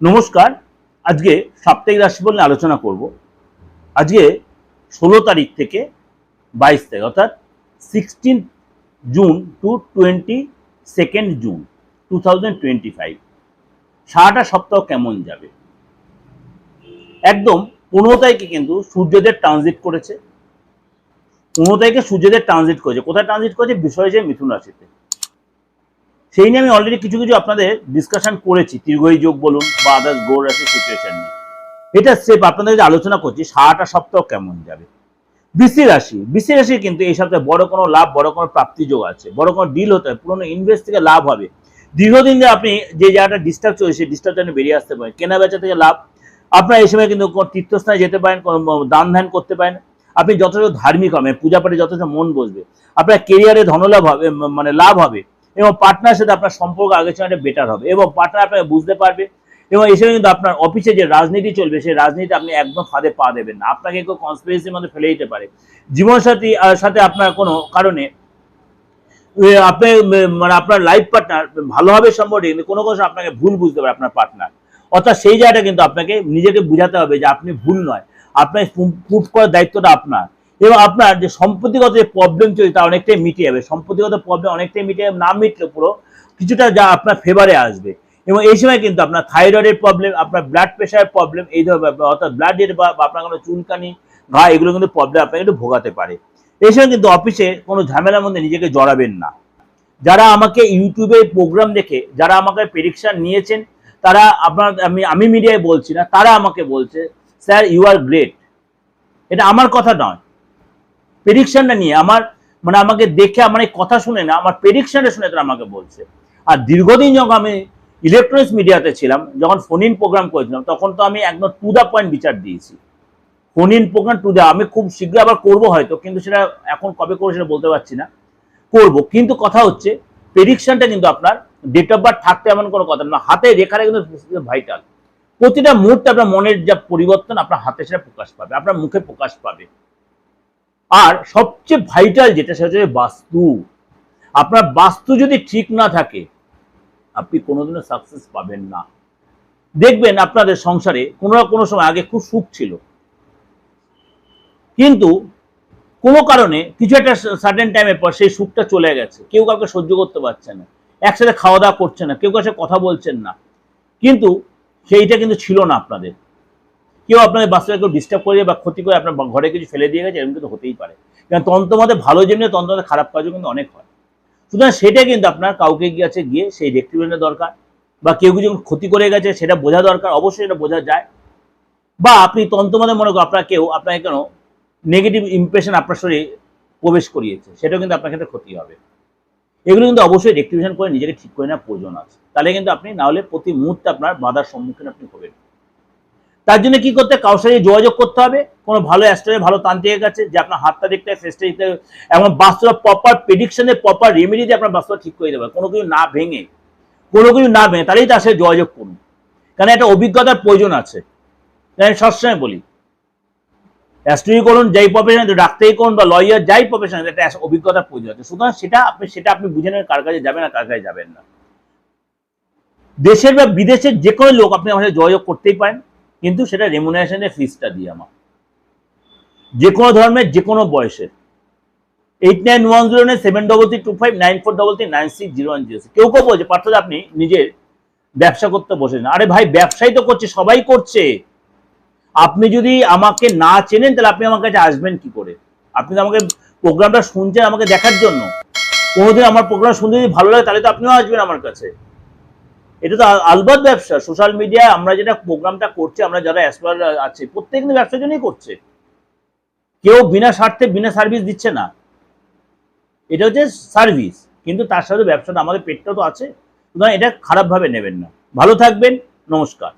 নমস্কার। আজকে সাপ্তাহিক রাশিফল নিয়ে আলোচনা করব। আজকে ষোলো তারিখ থেকে বাইশ তারিখ, অর্থাৎ sixteen June to twenty second June two thousand twenty five সারাটা সপ্তাহ কেমন যাবে? একদম পনেরো তারিখে কিন্তু সূর্যদেব ট্রানজিট করেছে। পনেরো তারিখে সূর্যদেব ট্রানজিট করেছে। কোথায় ট্রানজিট করেছে? বিষয় যে মিথুন রাশিতে। সেই নিয়ে আমি অলরেডি কিছু কিছু আপনাদের ডিসকাশন করেছি। দীর্ঘই যোগ বলুন বা আদার্স গোর রাশি সিচুয়েশন নিয়ে। এটা স্টেপ আপনাদের যে আলোচনা করছি, সারাটা সপ্তাহ কেমন যাবে? বৃষ্টি রাশি বৃষ্টি রাশি কিন্তু এই সপ্তাহে বড় কোনো লাভ, বড় কোনো প্রাপ্তি যোগ আছে। বড় কোনো ডিল হতে হয় পুরোনো ইনভেস্ট থেকে লাভ হবে। দীর্ঘদিন যে আপনি যে জায়গাটা ডিস্টার্ব চলছে, সেই ডিস্টার্ব জন্য বেরিয়ে আসতে পারেন। কেনা বেচা থেকে লাভ। আপনার এই সময় কিন্তু কোনো তীর্থস্থানে যেতে পারেন, কোনো দান ধ্যান করতে পারেন। আপনি যথেষ্ট ধার্মিক হবে, পূজা পাঠে যথেষ্ট মন বসবে। আপনার কেরিয়ারে ধনলাভ হবে মানে লাভ হবে। এবং পার্টনার সাথে আপনার সম্পর্ক আগের সময় বেটার হবে। এবং পার্টনার আপনাকে বুঝতে পারবে এবং সময় কিন্তু আপনার অফিসে যে রাজনীতি চলবে, সেই রাজনীতি আপনি একদম ফাঁদে পা দেবেন না। আপনাকে কেউ কনস্পিরেসির মধ্যে ফেলে দিতে পারে। জীবনসাথী সাথে আপনার কোনো কারণে আপনি মানে আপনার লাইফ পার্টনার ভালোভাবে সম্পর্কে কিন্তু কোনো কোনো আপনাকে ভুল বুঝতে পারে আপনার পার্টনার অর্থাৎ সেই জায়গাটা কিন্তু আপনাকে নিজেকে বুঝাতে হবে যে আপনি ভুল নয়। আপনার প্রুফ করার দায়িত্বটা আপনার। এবং আপনার যে সম্পত্তিগত যে প্রবলেম চলছে তা অনেকটাই মিটে যাবে। সম্পত্তিগত প্রবলেম অনেকটাই মিটে যাবে, না মিটলে পুরো কিছুটা যা আপনার ফেভারে আসবে। এবং এই সময় কিন্তু আপনার থাইরয়েডের প্রবলেম আপনার ব্লাড প্রেশারের প্রবলেম এই ধরনের অর্থাৎ ব্লাডের বা আপনার কোনো চুলকানি, ঘা, এগুলো কিন্তু প্রবলেম আপনাকে একটু ভোগাতে পারে। এই সময় কিন্তু অফিসে কোনো ঝামেলার মধ্যে নিজেকে জড়াবেন না। যারা আমাকে ইউটিউবে প্রোগ্রাম দেখে, যারা আমাকে প্রেডিকশন নিয়েছেন, তারা আপনার, আমি আমি মিডিয়ায় বলছি না, তারা আমাকে বলছে স্যার ইউ আর গ্রেট এটা আমার কথা নয়। প্রেডিকশনটা নিয়ে, আমার মানে আমাকে দেখে, আমার এই কথা শুনে না, আমার প্রেডিকশনটা শুনে তারা আমাকে বলছে। আর দীর্ঘদিন যখন আমি ইলেকট্রনিক্স মিডিয়াতে ছিলাম, যখন ফোন ইন প্রোগ্রাম করেছিলাম, তখন তো আমি একদম টু দ্য পয়েন্ট বিচার দিয়েছি। Phone in programme to the আমি খুব শীঘ্র আবার করব হয়তো, কিন্তু সেটা এখন কবে করব সেটা বলতে পারছি না। করব, কিন্তু কথা হচ্ছে প্রেডিকশনটা কিন্তু আপনার ডেট অফ বার্থ থাকতে এমন কোনো কথা না, হাতে রেখাটা কিন্তু ভাইটাল প্রতিটা মুহূর্তে আপনার মনের যা পরিবর্তন আপনার হাতে সেটা প্রকাশ পাবে, আপনার মুখে প্রকাশ পাবে। আর সবচেয়ে ভাইটাল যেটা, সেটা হচ্ছে বাস্তু। আপনার বাস্তু যদি ঠিক না থাকে, আপনি কোনোদিনও সাকসেস পাবেন না। দেখবেন আপনাদের সংসারে কোনো না কোনো সময় আগে খুব সুখ ছিল। কিন্তু কোনো কারণে কিছু একটা সার্টেন টাইমের পর সেই সুখটা চলে গেছে। কেউ কাউকে সহ্য করতে পারছে না। একসাথে খাওয়া দাওয়া করছে না। কেউ কাছে কথা বলছেন না। কিন্তু সেইটা কিন্তু ছিল না আপনাদের। কেউ আপনার কেউ ডিস্টার্ব করে বা ক্ষতি করে আপনার ঘরে কিছু ফেলে দিয়ে গেছে, এরকম কিন্তু হতেই পারে। কারণ তন্ত্রমতে ভালো যেমনি তন্ত্রমতে খারাপ কাজও কিন্তু অনেক হয়। সুতরাং সেটা কিন্তু আপনার কাউকে কাছে গিয়ে সেই রেক্টিভেন্টের দরকার বা কেউ কিছু ক্ষতি করে গেছে সেটা বোঝা দরকার, অবশ্যই এটা বোঝা যায়। বা আপনি তন্ত্রমতে মনে করো আপনার কেউ, আপনাকে কেন নেগেটিভ ইমপ্রেশন আপনার শরীরে প্রবেশ করিয়েছে, সেটাও কিন্তু আপনার ক্ষেত্রে ক্ষতি হবে। এগুলো কিন্তু অবশ্যই রেক্টিভেশন করে নিজেকে ঠিক করে নেওয়ার প্রয়োজন আছে। তাহলে কিন্তু আপনি না হলে প্রতি মুহূর্তে আপনার বাধার সম্মুখীন আপনি হবেন। তার জন্য কি করতে কারোর সাথে যোগাযোগ করতে হবে। কোনো ভালো অ্যাস্ট্রোলজি ভালো তান্ত্রিকের কাছে যে আপনার হাতটা দেখতে হবে ফেসটা দেখতে হবে এবং বাস্তব প্রপার প্রেডিকশনে প্রপার রেমেডি দিয়ে আপনার বাস্তব ঠিক করে দেবে। কোনো কিছু না ভেঙে, কোনো কিছু না ভেঙে তাহলেই তার সাথে যোগাযোগ করুন। কারণ একটা অভিজ্ঞতার প্রয়োজন আছে। আমি সবসময় বলি অ্যাস্ট্রোলজি করুন, যাই প্রফেশন ডাক্তারি করুন বা লয়ার যাই প্রফেশন একটা অভিজ্ঞতার প্রয়োজন আছে। সুতরাং সেটা আপনি সেটা আপনি বুঝে নেন কার কাছে যাবেন আর কার কাছে যাবেন না। দেশের বা বিদেশের যে কোনো লোক আপনি সাথে যোগাযোগ করতেই পারেন। কিন্তু সেটা রেমুনারেশনের ফিসটা দিয়ে আমার। যে কোনো ধর্মের যে কোনো বয়সের eight nine one zero nine seven double three two five nine four double three nine six zero one zero কেউ কেউ বলছে, পার্থ আপনি নিজের ব্যবসা করতে বসেন। আরে ভাই, ব্যবসাই তো করছে, সবাই করছে। আপনি যদি আমাকে না চেনেন, তাহলে আপনি আমার কাছে আসবেন কি করে? আপনি তো আমাকে প্রোগ্রামটা শুনছেন আমাকে দেখার জন্য। কোনোদিন আমার প্রোগ্রাম শুনতে যদি ভালো লাগে, তাহলে তো আপনিও আসবেন আমার কাছে। এটা তো আলবাদ ব্যবসা সোশ্যাল মিডিয়ায় আমরা যেটা প্রোগ্রামটা করছি, আমরা যারা অ্যাসপার আছে প্রত্যেক কিন্তু ব্যবসার জন্যই করছে। কেউ বিনা স্বার্থে, বিনা সার্ভিস দিচ্ছে না। এটা হচ্ছে সার্ভিস কিন্তু তার সাথে ব্যবসাটা, আমাদের পেটটা তো আছে। সুতরাং এটা খারাপভাবে নেবেন না। ভালো থাকবেন, নমস্কার।